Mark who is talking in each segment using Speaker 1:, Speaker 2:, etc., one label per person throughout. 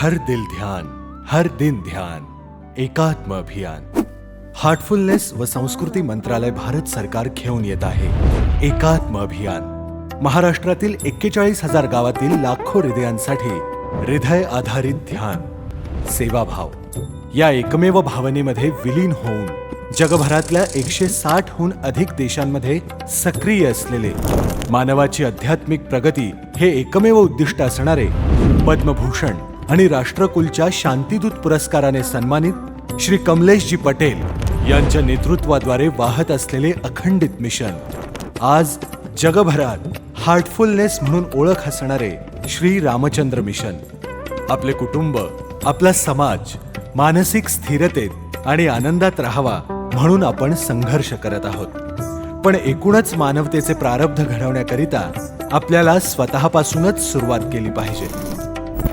Speaker 1: हर दिल ध्यान हर दिन ध्यान एकात्म अभियान. हार्टफुलनेस व संस्कृती मंत्रालय भारत सरकार घेऊन येत आहे. एकात्म अभियान. महाराष्ट्रातील एक्केचाळीस हजार गावातील लाखो हृदयांसाठी हृदय आधारित ध्यान. सेवाभाव. या एकमेव भावनेमध्ये विलीन होऊन जगभरातल्या एकशे साठहून अधिक देशांमध्ये सक्रिय असलेले मानवाची आध्यात्मिक प्रगती हे एकमेव उद्दिष्ट असणारे पद्मभूषण आणि राष्ट्रकुलच्या शांतीदूत पुरस्काराने सन्मानित श्री कमलेशजी पटेल यांच्या नेतृत्वाद्वारे वाहत असलेले अखंडित मिशन. आज जगभरात हार्टफुलनेस म्हणून ओळख असणारे श्री रामचंद्र मिशन. आपले कुटुंब आपला समाज मानसिक स्थिरतेत आणि आनंदात राहावा म्हणून आपण संघर्ष करत आहोत. पण एकूणच मानवतेचे प्रारब्ध घडवण्याकरिता आपल्याला स्वतःपासूनच सुरुवात केली पाहिजे.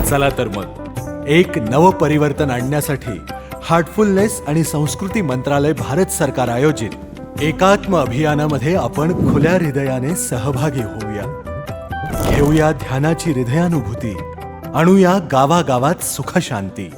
Speaker 1: चला तर मग. एक नव परिवर्तन आणण्यासाठी हार्टफुलनेस आणि संस्कृती मंत्रालय भारत सरकार आयोजित एकात्म अभियानामध्ये आपण खुल्या हृदयाने सहभागी होऊया. घेऊया ध्यानाची हृदयानुभूती. आणूया गावागावात सुखशांती.